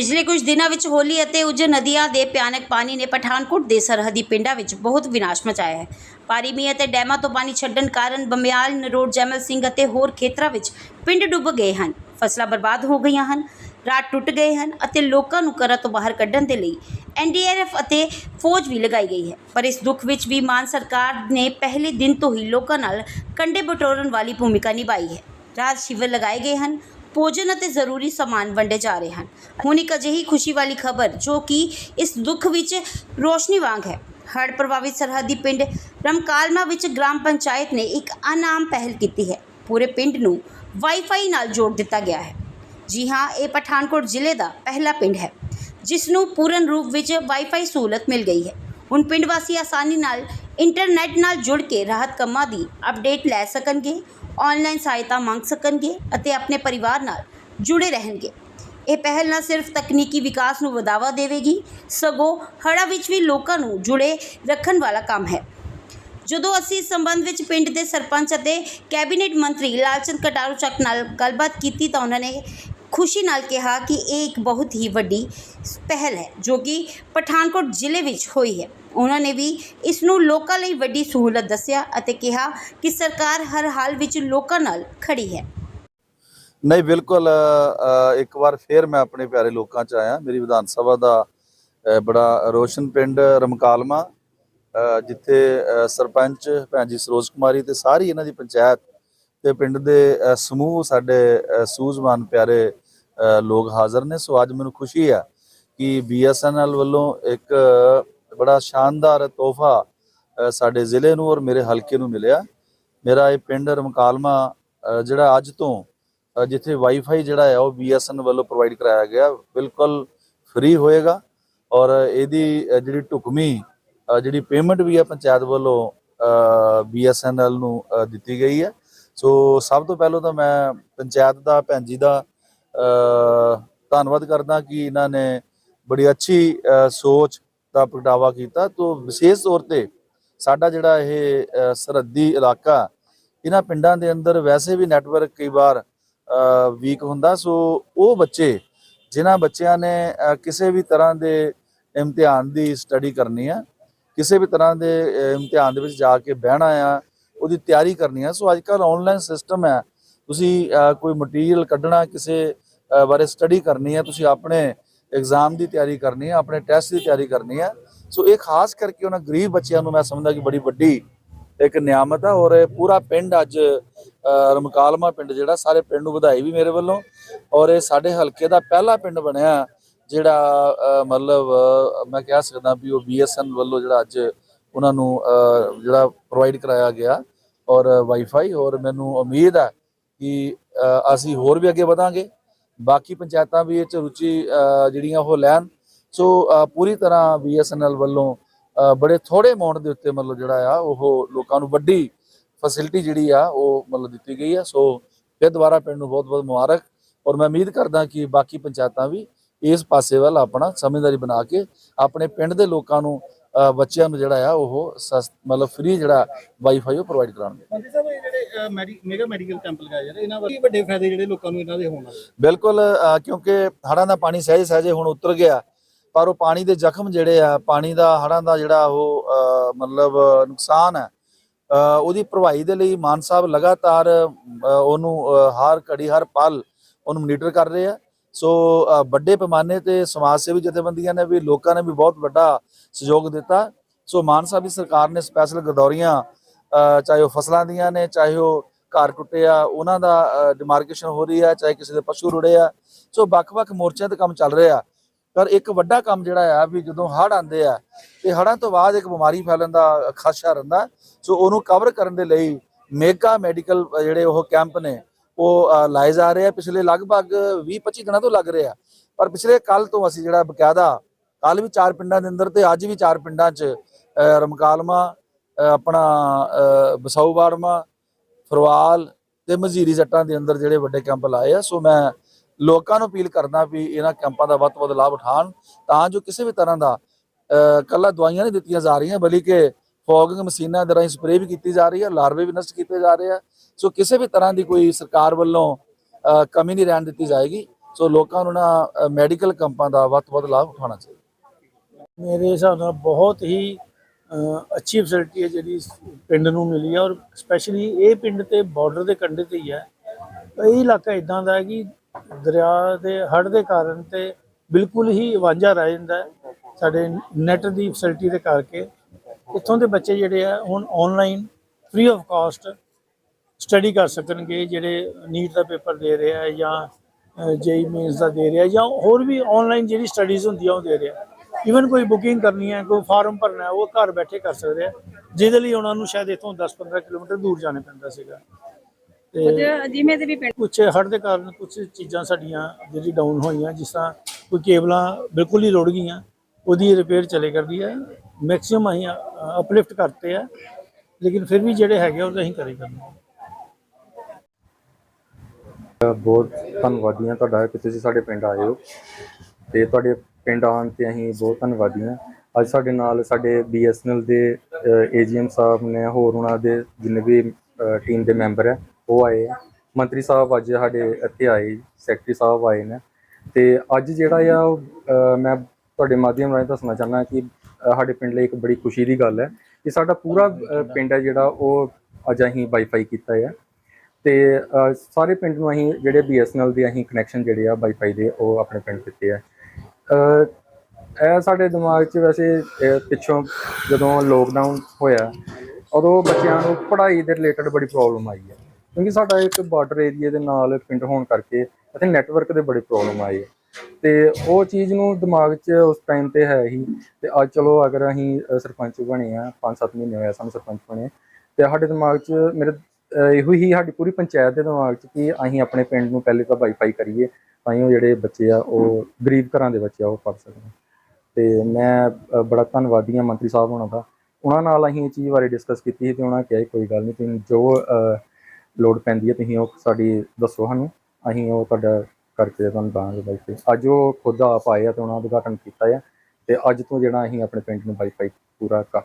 ਪਿਛਲੇ ਕੁਝ ਦਿਨਾਂ ਵਿੱਚ ਹੋਲੀ ਅਤੇ ਉਜ ਨਦੀਆਂ ਦੇ ਭਿਆਨਕ ਪਾਣੀ ਨੇ ਪਠਾਨਕੋਟ ਦੇ ਸਰਹੱਦੀ ਪਿੰਡਾਂ ਵਿੱਚ ਬਹੁਤ ਵਿਨਾਸ਼ ਮਚਾਇਆ ਹੈ। ਭਾਰੀ ਮੀਂਹ ਅਤੇ ਡੈਮਾਂ ਤੋਂ ਪਾਣੀ ਛੱਡਣ ਕਾਰਨ ਬਮਿਆਲ, ਨਰੋੜ, ਜੈਮਲ ਸਿੰਘ ਅਤੇ ਹੋਰ ਖੇਤਰਾਂ ਵਿੱਚ ਪਿੰਡ ਡੁੱਬ ਗਏ ਹਨ। ਫਸਲਾਂ ਬਰਬਾਦ ਹੋ ਗਈਆਂ ਹਨ, ਰਾਤ ਟੁੱਟ ਗਏ ਹਨ ਅਤੇ ਲੋਕਾਂ ਨੂੰ ਘਰਾਂ ਤੋਂ ਬਾਹਰ ਕੱਢਣ ਦੇ ਲਈ ਐਨਡੀਆਰਐਫ ਅਤੇ ਫੌਜ ਵੀ ਲਗਾਈ ਗਈ ਹੈ। ਪਰ ਇਸ ਦੁੱਖ ਵਿੱਚ ਵੀ ਮਾਨ ਸਰਕਾਰ ਨੇ ਪਹਿਲੇ ਦਿਨ ਤੋਂ ਹੀ ਲੋਕਾਂ ਨਾਲ ਕੰਡੇ ਬਟੋਰਨ ਵਾਲੀ ਭੂਮਿਕਾ ਨਿਭਾਈ ਹੈ। ਰਾਤ ਸ਼ਿਵਰ ਲਗਾਏ ਗਏ ਹਨ ਭੋਜਨ ਅਤੇ ਜ਼ਰੂਰੀ ਸਮਾਨ ਵੰਡੇ ਜਾ ਰਹੇ ਹਨ। ਹੁਣ ਇੱਕ ਅਜਿਹੀ ਖੁਸ਼ੀ ਵਾਲੀ ਖਬਰ ਜੋ ਕਿ ਇਸ ਦੁੱਖ ਵਿੱਚ ਰੋਸ਼ਨੀ ਵਾਂਗ ਹੈ। ਹੜ੍ਹ ਪ੍ਰਭਾਵਿਤ ਸਰਹੱਦੀ ਪਿੰਡ ਰਮਕਾਲਮਾ ਵਿੱਚ ਗ੍ਰਾਮ ਪੰਚਾਇਤ ਨੇ ਇੱਕ ਅਨਾਮ ਪਹਿਲ ਕੀਤੀ ਹੈ। ਪੂਰੇ ਪਿੰਡ ਨੂੰ ਵਾਈਫਾਈ ਨਾਲ ਜੋੜ ਦਿੱਤਾ ਗਿਆ ਹੈ। ਜੀ ਹਾਂ, ਇਹ ਪਠਾਨਕੋਟ ਜ਼ਿਲ੍ਹੇ ਦਾ ਪਹਿਲਾ ਪਿੰਡ ਹੈ, ਜਿਸ ਨੂੰ ਪੂਰਨ ਰੂਪ ਵਿੱਚ ਵਾਈਫਾਈ ਸਹੂਲਤ ਮਿਲ ਗਈ ਹੈ। ਹੁਣ ਪਿੰਡ ਵਾਸੀ ਆਸਾਨੀ ਨਾਲ ਇੰਟਰਨੈਟ ਨਾਲ ਜੁੜ ਕੇ ਰਾਹਤ ਕੰਮਾਂ ਦੀ ਅਪਡੇਟ ਲੈ ਸਕਣਗੇ ਆਨਲਾਈਨ ਸਹਾਇਤਾ ਮੰਗ ਸਕਣਗੇ ਅਤੇ ਆਪਣੇ ਪਰਿਵਾਰ ਨਾਲ ਜੁੜੇ ਰਹਿਣਗੇ। ਇਹ ਪਹਿਲ ਨਾ ਸਿਰਫ ਤਕਨੀਕੀ ਵਿਕਾਸ ਨੂੰ ਵਧਾਵਾ ਦੇਵੇਗੀ, ਸਗੋਂ ਹੜ੍ਹਾਂ ਵਿੱਚ ਵੀ ਲੋਕਾਂ ਨੂੰ ਜੁੜੇ ਰੱਖਣ ਵਾਲਾ ਕੰਮ ਹੈ। ਜਦੋਂ ਅਸੀਂ ਇਸ ਸੰਬੰਧ ਵਿੱਚ ਪਿੰਡ ਦੇ ਸਰਪੰਚ ਅਤੇ ਕੈਬਨਿਟ ਮੰਤਰੀ ਲਾਲਚੰਦ ਕਟਾਰੂ ਚੱਕ ਨਾਲ ਗੱਲਬਾਤ ਕੀਤੀ ਤਾਂ ਉਹਨਾਂ ਨੇ ਖੁਸ਼ੀ ਨਾਲ ਕਿਹਾ ਕਿ ਇਹ ਇੱਕ ਬਹੁਤ ਹੀ ਵੱਡੀ ਪਹਿਲ ਹੈ, ਜੋ ਕਿ ਪਠਾਨਕੋਟ ਜ਼ਿਲ੍ਹੇ ਵਿੱਚ ਹੋਈ ਹੈ। ਉਹਨਾਂ ਨੇ ਵੀ ਇਸ ਨੂੰ ਲੋਕਾਂ ਲਈ ਵੱਡੀ ਸਹੂਲਤ ਦੱਸਿਆ ਅਤੇ ਕਿਹਾ ਕਿ ਸਰਕਾਰ ਹਰ ਹਾਲ ਵਿੱਚ ਲੋਕਾਂ ਨਾਲ ਖੜੀ ਹੈ। ਨਹੀਂ, ਬਿਲਕੁਲ ਇੱਕ ਵਾਰ ਫੇਰ ਮੈਂ ਆਪਣੇ ਪਿਆਰੇ ਲੋਕਾਂ ਚ ਆਇਆ। ਮੇਰੀ ਵਿਧਾਨ ਸਭਾ ਦਾ ਬੜਾ ਰੋਸ਼ਨ ਪਿੰਡ ਰਮਕਾਲਮਾ ਜਿੱਥੇ ਸਰਪੰਚ ਭੈਣ ਜੀ ਸਰੋਜ ਕੁਮਾਰੀ ਤੇ ਸਾਰੀ ਇਹਨਾਂ ਦੀ ਪੰਚਾਇਤ ਤੇ ਪਿੰਡ ਦੇ ਸਮੂਹ ਸਾਡੇ ਸੂਝਵਾਨ ਪਿਆਰੇ ਲੋਕ ਹਾਜ਼ਰ ਨੇ। ਸੋ ਅੱਜ ਮੈਨੂੰ ਖੁਸ਼ੀ ਹੈ ਕਿ ਬੀਐਸਐਨਐਲ ਵੱਲੋਂ ਇੱਕ ਬੜਾ ਸ਼ਾਨਦਾਰ ਤੋਹਫਾ ਸਾਡੇ ਜ਼ਿਲ੍ਹੇ ਨੂੰ ਔਰ ਮੇਰੇ ਹਲਕੇ ਨੂੰ ਮਿਲਿਆ। ਮੇਰਾ ਇਹ ਪਿੰਡ ਰਮਕਾਲਮਾ ਜਿਹੜਾ ਅੱਜ ਤੋਂ ਜਿੱਥੇ ਵਾਈਫਾਈ ਜਿਹੜਾ ਹੈ, ਉਹ BSN ਵੱਲੋਂ ਪ੍ਰੋਵਾਈਡ ਕਰਾਇਆ ਗਿਆ, ਬਿਲਕੁਲ ਫ੍ਰੀ ਹੋਏਗਾ। ਔਰ ਇਹਦੀ ਜਿਹੜੀ ਢੁਕਮੀ ਜਿਹੜੀ ਪੇਮੈਂਟ ਵੀ ਹੈ ਪੰਚਾਇਤ ਵੱਲੋਂ BSNL ਨੂੰ ਦਿੱਤੀ ਗਈ ਹੈ। ਸੋ ਸਭ ਤੋਂ ਪਹਿਲਾਂ ਤਾਂ ਮੈਂ ਪੰਚਾਇਤ ਦਾ, ਭੈਣ ਜੀ ਦਾ ਧੰਨਵਾਦ ਕਰਦਾ ਕਿ ਇਹਨਾਂ ਨੇ ਬੜੀ ਅੱਛੀ ਸੋਚ ਦਾ ਪ੍ਰਗਟਾਵਾ ਕੀਤਾ ਤੋਂ ਵਿਸ਼ੇਸ਼ ਤੌਰ ਤੇ ਸਾਡਾ ਜਿਹੜਾ ਇਹ ਸਰਹੱਦੀ ਇਲਾਕਾ, ਇਹਨਾਂ ਪਿੰਡਾਂ ਦੇ ਅੰਦਰ ਵੈਸੇ ਵੀ ਨੈਟਵਰਕ ਕਈ ਵਾਰ ਵੀਕ ਹੁੰਦਾ। ਸੋ ਉਹ ਬੱਚੇ, ਜਿਨ੍ਹਾਂ ਬੱਚਿਆਂ ਨੇ ਕਿਸੇ ਵੀ ਤਰ੍ਹਾਂ ਦੇ ਇਮਤਿਹਾਨ ਦੀ ਸਟੱਡੀ ਕਰਨੀ ਆ, ਕਿਸੇ ਵੀ ਤਰ੍ਹਾਂ ਦੇ ਇਮਤਿਹਾਨ ਦੇ ਵਿੱਚ ਜਾ ਕੇ ਬਹਿਣਾ ਆ, ਉਹਦੀ ਤਿਆਰੀ ਕਰਨੀ ਆ। ਸੋ ਅੱਜ ਕੱਲ ਆਨਲਾਈਨ ਸਿਸਟਮ ਹੈ ਤੁਸੀਂ ਕੋਈ ਮਟੀਰੀਅਲ ਕੱਢਣਾ, ਕਿਸੇ ਬਾਰੇ ਸਟੱਡੀ ਕਰਨੀ ਹੈ ਤੁਸੀਂ ਆਪਣੇ ਐਗਜ਼ਾਮ ਦੀ ਤਿਆਰੀ ਕਰਨੀ ਹੈ ਆਪਣੇ ਟੈਸਟ ਦੀ ਤਿਆਰੀ ਕਰਨੀ ਹੈ ਸੋ ਇਹ ਖਾਸ ਕਰਕੇ ਉਹਨਾਂ ਗਰੀਬ ਬੱਚਿਆਂ ਨੂੰ ਮੈਂ ਸਮਝਦਾ ਕਿ ਬੜੀ ਵੱਡੀ ਇੱਕ ਨਿਆਮਤ ਆ ਔਰ ਇਹ ਪੂਰਾ ਪਿੰਡ ਅੱਜ ਰਮਕਾਲਮਾ ਪਿੰਡ ਜਿਹੜਾ, ਸਾਰੇ ਪਿੰਡ ਨੂੰ ਵਧਾਈ ਵੀ ਮੇਰੇ ਵੱਲੋਂ ਔਰ ਇਹ ਸਾਡੇ ਹਲਕੇ ਦਾ ਪਹਿਲਾ ਪਿੰਡ ਬਣਿਆ ਜਿਹੜਾ ਮਤਲਬ ਮੈਂ ਕਹਿ ਸਕਦਾ ਵੀ ਉਹ ਬੀਐਸਐਨ ਵੱਲੋਂ ਜਿਹੜਾ ਅੱਜ ਉਹਨਾਂ ਨੂੰ ਜਿਹੜਾ ਪ੍ਰੋਵਾਈਡ ਕਰਾਇਆ ਗਿਆ ਔਰ ਵਾਈਫਾਈ ਔਰ ਮੈਨੂੰ ਉਮੀਦ ਹੈ ਕਿ ਅਸੀਂ ਹੋਰ ਵੀ ਅੱਗੇ ਵਧਾਂਗੇ। ਬਾਕੀ ਪੰਚਾਇਤਾਂ ਵੀ ਇਹ ਚ ਰੁਚੀ ਜਿਹੜੀਆਂ ਉਹ ਲੈਣ। ਸੋ ਪੂਰੀ ਤਰ੍ਹਾਂ ਬੀਐਸਐਨਐਲ ਵੱਲੋਂ ਬੜੇ ਥੋੜੇ ਅਮਾਉਂਟ ਦੇ ਉੱਤੇ ਮਤਲਬ ਜਿਹੜਾ ਆ, ਉਹ ਲੋਕਾਂ ਨੂੰ ਵੱਡੀ ਫੈਸਿਲਿਟੀ ਜਿਹੜੀ ਆ, ਉਹ ਮਤਲਬ ਦਿੱਤੀ ਗਈ ਆ। ਸੋ, ਫਿਰ ਦੁਬਾਰਾ ਪਿੰਡ ਨੂੰ ਬਹੁਤ ਬਹੁਤ ਮੁਬਾਰਕ। ਔਰ ਮੈਂ ਉਮੀਦ ਕਰਦਾ ਕਿ ਬਾਕੀ ਪੰਚਾਇਤਾਂ ਵੀ ਇਸ ਪਾਸੇ ਵੱਲ ਆਪਣਾ ਸਮਝਦਾਰੀ ਬਣਾ ਕੇ ਆਪਣੇ ਪਿੰਡ ਦੇ ਲੋਕਾਂ ਨੂੰ ਬੱਚਿਆਂ ਨੂੰ ਜਿਹੜਾ ਆ ਉਹ ਮਤਲਬ ਫ੍ਰੀ ਜਿਹੜਾ ਵਾਈਫਾਈ ਉਹ ਪ੍ਰੋਵਾਈਡ ਕਰਾਉਣਗੇ। ਮੰਤਰੀ ਸਾਹਿਬ ਇਹ ਜਿਹੜੇ ਮੈਡੀ ਮੇਗਾ ਮੈਡੀਕਲ ਕੈਂਪ ਲਗਾਏ ਜਾ ਰਹੇ ਇਹਨਾਂ ਵੱਲ ਕੀ ਵੱਡੇ ਫਾਇਦੇ ਜਿਹੜੇ ਲੋਕਾਂ ਨੂੰ ਇਹਨਾਂ ਦੇ ਹੋਣ? ਵਾਲੇ ਬਿਲਕੁਲ ਕਿਉਂਕਿ ਹੜ੍ਹਾਂ ਦਾ ਪਾਣੀ ਸਹਿਜ ਸਹਿਜੇ ਹੁਣ ਉਤਰ ਗਿਆ ਪਰ ਉਹ ਪਾਣੀ ਦੇ ਜ਼ਖਮ ਜਿਹੜੇ ਆ ਪਾਣੀ ਦਾ ਹੜ੍ਹਾਂ ਦਾ ਜਿਹੜਾ ਉਹ ਮਤਲਬ ਨੁਕਸਾਨ ਹੈ ਉਹਦੀ ਭਰਵਾਈ ਦੇ ਲਈ ਮਾਨ ਸਾਹਿਬ ਲਗਾਤਾਰ ਉਹਨੂੰ ਹਰ ਘੜੀ ਹਰ ਪਲ ਉਹਨੂੰ ਮੋਨੀਟਰ ਕਰ ਰਹੇ ਆ। ਸੋ ਵੱਡੇ ਪੈਮਾਨੇ ਤੇ ਸਮਾਜ ਸੇਵੀ ਜਥੇਬੰਦੀਆਂ ਨੇ ਵੀ ਲੋਕਾਂ ਨੇ ਵੀ ਬਹੁਤ ਵੱਡਾ ਸਹਿਯੋਗ ਦਿੱਤਾ। ਸੋ, ਮਾਨ ਸਾਹਿਬ ਦੀ ਸਰਕਾਰ ਨੇ ਸਪੈਸ਼ਲ ਗਦੌਰੀਆਂ ਚਾਹੇ ਉਹ ਫਸਲਾਂ ਦੀਆਂ ਨੇ, ਚਾਹੇ ਉਹ ਘਰ ਟੁੱਟੇ ਆ, ਉਹਨਾਂ ਦਾ ਡਿਮਾਰਕੇਸ਼ਨ ਹੋ ਰਹੀ ਆ, ਚਾਹੇ ਕਿਸੇ ਦੇ ਪਸ਼ੂ ਰੁੜੇ ਆ। ਸੋ, ਵੱਖ-ਵੱਖ ਮੋਰਚਿਆਂ ਤੇ ਕੰਮ ਚੱਲ ਰਿਹਾ। ਪਰ ਇੱਕ ਵੱਡਾ ਕੰਮ ਜਿਹੜਾ ਆ ਵੀ ਜਦੋਂ ਹੜ੍ਹ ਆਉਂਦੇ ਆ, ਤੇ ਹੜ੍ਹਾਂ ਤੋਂ ਬਾਅਦ ਇੱਕ ਬਿਮਾਰੀ ਫੈਲਣ ਦਾ ਖਦਸ਼ਾ ਰਹਿੰਦਾ। ਸੋ, ਉਹਨੂੰ ਕਵਰ ਕਰਨ ਦੇ ਲਈ ਮੇਗਾ ਮੈਡੀਕਲ ਜਿਹੜੇ ਉਹ ਕੈਂਪ ਨੇ ਉਹ ਲਾਏ ਜਾ ਰਹੇ ਆ ਪਿਛਲੇ ਲਗਭਗ 20-25 ਦਿਨਾਂ ਤੋਂ ਲੱਗ ਰਹੇ ਆ। ਪਰ ਪਿਛਲੇ ਕੱਲ ਤੋਂ ਅਸੀਂ ਜਿਹੜਾ ਬਕਾਇਦਾ ਕੱਲ ਵੀ ਚਾਰ ਪਿੰਡਾਂ ਦੇ ਅੰਦਰ ਤੇ ਅੱਜ ਵੀ ਚਾਰ ਪਿੰਡਾਂ 'ਚ ਰਮਕਾਲਮਾ ਆਪਣਾ ਅ, ਬਸਾਊ ਫਰਵਾਲ ਤੇ ਮਜ਼ੀਰੀ ਜੱਟਾਂ ਦੇ ਅੰਦਰ ਜਿਹੜੇ ਵੱਡੇ ਕੈਂਪ ਲਾਏ ਆ। ਸੋ ਮੈਂ ਲੋਕਾਂ ਨੂੰ ਅਪੀਲ ਕਰਦਾ ਵੀ ਇਹਨਾਂ ਕੈਂਪਾਂ ਦਾ ਵੱਧ ਤੋਂ ਵੱਧ ਲਾਭ ਉਠਾਉਣ ਤਾਂ ਜੋ ਕਿਸੇ ਵੀ ਤਰ੍ਹਾਂ ਦਾ ਅ, ਕੱਲਾ ਦਵਾਈਆਂ ਨਹੀਂ ਦਿੱਤੀਆਂ ਜਾ ਰਹੀਆਂ ਬਲਕਿ ਫੋਗਿੰਗ ਮਸ਼ੀਨਾਂ ਦੇ ਰਾਹੀਂ ਸਪਰੇਅ ਵੀ ਕੀਤੀ ਜਾ ਰਹੀ ਹੈ ਲਾਰਵੇ ਵੀ ਨਸ਼ਟ ਕੀਤੇ ਜਾ ਰਹੇ ਆ ਸੋ ਕਿਸੇ ਵੀ ਤਰ੍ਹਾਂ ਦੀ ਕੋਈ ਸਰਕਾਰ ਵੱਲੋਂ ਕਮੀ ਨਹੀਂ ਰਹਿਣ ਦਿੱਤੀ ਜਾਏਗੀ। ਸੋ ਲੋਕਾਂ ਨੂੰ ਨਾ ਮੈਡੀਕਲ ਕੰਪਾਂ ਦਾ ਵੱਧ ਤੋਂ ਵੱਧ ਲਾਭ ਉਠਾਉਣਾ ਚਾਹੀਦਾ। ਮੇਰੇ ਹਿਸਾਬ ਨਾਲ ਬਹੁਤ ਹੀ ਅੱਛੀ ਫੈਸਿਲਿਟੀ ਹੈ ਜਿਹੜੀ ਪਿੰਡ ਨੂੰ ਮਿਲੀ ਹੈ ਔਰ ਸਪੈਸ਼ਲੀ ਇਹ ਪਿੰਡ ਤੇ ਬਾਰਡਰ ਦੇ ਕੰਢੇ ਤੇ ਹੀ ਹੈ। ਇਹ ਇਲਾਕਾ ਇਦਾਂ ਦਾ ਹੈ ਕਿ ਦਰਿਆ ਦੇ ਹੜ੍ਹ ਦੇ ਕਾਰਨ ਤੇ ਬਿਲਕੁਲ ਹੀ ਵਾਂਝਾ ਰਹਿ ਜਾਂਦਾ ਸਾਡੇ ਨੈਟ ਦੀ ਫੈਸਿਲਿਟੀ ਦੇ ਕਰਕੇ। ਇੱਥੋਂ ਦੇ ਬੱਚੇ ਜਿਹੜੇ ਆ, ਹੁਣ online free of cost study ਕਰ ਸਕਣਗੇ ਜਿਹੜੇ ਨੀਟ ਦਾ ਪੇਪਰ ਦੇ ਰਹੇ ਜਾਂ ਜੇਈ ਮੇਨਸ ਦਾ ਦੇ ਰਿਹਾ ਜਾਂ ਹੋਰ ਵੀ ਆਨਲਾਈਨ ਜਿਹੜੀ ਸਟੱਡੀਜ਼ ਹੁੰਦੀਆਂ ਉਹ ਦੇ ਰਿਹਾ ਇਵਨ ਕੋਈ ਬੁਕਿੰਗ ਕਰਨੀ ਹੈ ਕੋਈ ਫਾਰਮ ਭਰਨਾ ਹੈ ਉਹ ਘਰ ਬੈਠੇ ਕਰ ਸਕਦੇ ਆ ਜਿਹਦੇ ਲਈ ਉਹਨਾਂ ਨੂੰ ਸ਼ਾਇਦ ਇੱਥੋਂ 10-15 ਕਿਲੋਮੀਟਰ ਦੂਰ ਜਾਣਾ ਪੈਂਦਾ ਸੀਗਾ। ਤੇ ਜਿਵੇਂ ਦੇ ਵੀ ਕੁਝ ਹੜ੍ਹ ਦੇ ਕਾਰਨ ਕੁਝ ਚੀਜ਼ਾਂ ਸਾਡੀਆਂ ਜਿਹੜੀ ਡਾਊਨ ਹੋਈਆਂ ਜਿਸ ਤਰ੍ਹਾਂ ਕੋਈ ਕੇਬਲਾਂ ਬਿਲਕੁਲ ਹੀ ਰੁੜ ਗਈਆਂ ਉਹਦੀ ਰਿਪੇਅਰ ਚਲੇ ਕਰਦੀ ਹੈ। ਮੈਕਸਿਮਮ ਅਸੀਂ ਅਪਲਿਫਟ ਕਰਤੇ ਆ ਲੇਕਿਨ ਫਿਰ ਵੀ ਜਿਹੜੇ ਹੈਗੇ ਉਹ ਤਾਂ ਅਸੀਂ ਕਰੀ ਕਰਨੇ ਬਹੁਤ ਧੰਨਵਾਦੀ ਹਾਂ ਤੁਹਾਡਾ ਕਿ ਤੁਸੀਂ ਸਾਡੇ ਪਿੰਡ ਆਏ ਹੋ। ਤੇ ਤੁਹਾਡੇ ਪਿੰਡ ਆਉਣ ਤੇ ਅਸੀਂ ਬਹੁਤ ਧੰਨਵਾਦੀ ਹਾਂ। ਅੱਜ ਸਾਡੇ ਨਾਲ ਸਾਡੇ ਬੀਐਸਐਨਐਲ ਦੇ ਏਜੀਐਮ ਸਾਹਿਬ ਨੇ ਹੋਰ ਉਹਨਾਂ ਦੇ ਜਿੰਨੇ ਵੀ ਟੀਮ ਦੇ ਮੈਂਬਰ ਹੈ ਉਹ ਆਏ ਆ। ਮੰਤਰੀ ਸਾਹਿਬ ਅੱਜ ਸਾਡੇ ਇੱਥੇ ਆਏ ਸੈਕਟਰੀ ਸਾਹਿਬ ਆਏ ਨੇ। ਤੇ ਅੱਜ ਜਿਹੜਾ ਆ ਉਹ, ਮੈਂ ਤੁਹਾਡੇ ਮਾਧਿਅਮ ਰਾਹੀਂ ਦੱਸਣਾ ਚਾਹੁੰਦਾ ਕਿ ਸਾਡੇ ਪਿੰਡ ਲਈ ਇੱਕ ਬੜੀ ਖੁਸ਼ੀ ਦੀ ਗੱਲ ਹੈ ਕਿ ਸਾਡਾ ਪੂਰਾ ਪਿੰਡ ਹੈ ਜਿਹੜਾ ਉਹ ਅੱਜ ਅਸੀਂ ਵਾਈਫਾਈ ਕੀਤਾ ਹੈ ਤੇ ਸਾਰੇ ਪਿੰਡ ਨੂੰ ਅਸੀਂ ਜਿਹੜੇ BSNL ਦੇ ਅਸੀਂ ਕਨੈਕਸ਼ਨ ਜਿਹੜੇ ਆ ਵਾਈਫਾਈ ਦੇ, ਉਹ ਆਪਣੇ ਪਿੰਡ ਦਿੱਤੇ ਆ। ਇਹ ਸਾਡੇ ਦਿਮਾਗ 'ਚ ਵੈਸੇ ਪਿੱਛੋਂ ਜਦੋਂ ਲੋਕਡਾਊਨ ਹੋਇਆ, ਉਦੋਂ ਬੱਚਿਆਂ ਨੂੰ ਪੜ੍ਹਾਈ ਦੇ ਰਿਲੇਟਡ ਬੜੀ ਪ੍ਰੋਬਲਮ ਆਈ ਹੈ ਕਿਉਂਕਿ ਸਾਡਾ ਇੱਕ ਬਾਰਡਰ ਏਰੀਆ ਦੇ ਨਾਲ ਪਿੰਡ ਹੋਣ ਕਰਕੇ ਇੱਥੇ ਨੈਟਵਰਕ ਦੇ ਬੜੇ ਪ੍ਰੋਬਲਮ ਆਏ ਹੈ ਤੇ ਉਹ ਚੀਜ਼ ਨੂੰ ਦਿਮਾਗ 'ਚ ਉਸ ਟਾਈਮ ਤੇ ਹੈ ਹੀ। ਤੇ ਅੱਜ ਚਲੋ ਅਗਰ ਅਸੀਂ ਸਰਪੰਚ ਬਣੇ ਆ 5-7 ਮਹੀਨੇ ਹੋਏ ਸਾਨੂੰ ਸਰਪੰਚ ਬਣੇ। ਤੇ ਸਾਡੇ ਦਿਮਾਗ 'ਚ ਮੇਰੇ ਇਹੋ ਹੀ ਸਾਡੀ ਪੂਰੀ ਪੰਚਾਇਤ ਦੇ ਦਿਮਾਗ 'ਚ ਕਿ ਅਸੀਂ ਆਪਣੇ ਪਿੰਡ ਨੂੰ ਪਹਿਲੇ ਤਾਂ ਵਾਈਫਾਈ ਕਰੀਏ ਤਾਂ ਹੀ ਉਹ ਜਿਹੜੇ ਬੱਚੇ ਆ ਉਹ ਗਰੀਬ ਘਰਾਂ ਦੇ ਬੱਚੇ ਆ ਉਹ ਪੜ੍ਹ ਸਕਣ। ਤੇ ਮੈਂ ਬੜਾ ਧੰਨਵਾਦੀ ਹਾਂ ਮੰਤਰੀ ਸਾਹਿਬ ਹੋਣਾ ਦਾ। ਉਹਨਾਂ ਨਾਲ ਅਸੀਂ ਇਹ ਚੀਜ਼ ਬਾਰੇ ਡਿਸਕਸ ਕੀਤੀ ਸੀ ਤੇ ਉਹਨਾਂ ਕਿਹਾ ਕੋਈ ਗੱਲ ਨਹੀਂ ਤੁਸੀਂ ਜੋ ਲੋੜ ਪੈਂਦੀ ਹੈ ਤੁਸੀਂ ਉਹ ਸਾਡੀ ਦੱਸੋ ਸਾਨੂੰ ਅਸੀਂ ਉਹ ਤੁਹਾਡਾ ਕਰਕੇ ਤੁਹਾਨੂੰ ਦਾਂਗੇ ਵਾਈਫਾਈ। ਅੱਜ ਉਹ ਖੁਦ ਆਪ ਆਏ ਆ ਤੇ ਉਹਨਾਂ ਦਾ ਉਦਘਾਟਨ ਕੀਤਾ ਹੈ ਤੇ ਅੱਜ ਤੋਂ ਜਿਹੜਾ ਅਸੀਂ ਆਪਣੇ ਪਿੰਡ ਨੂੰ ਵਾਈਫਾਈ ਪੂਰਾ ਕਰ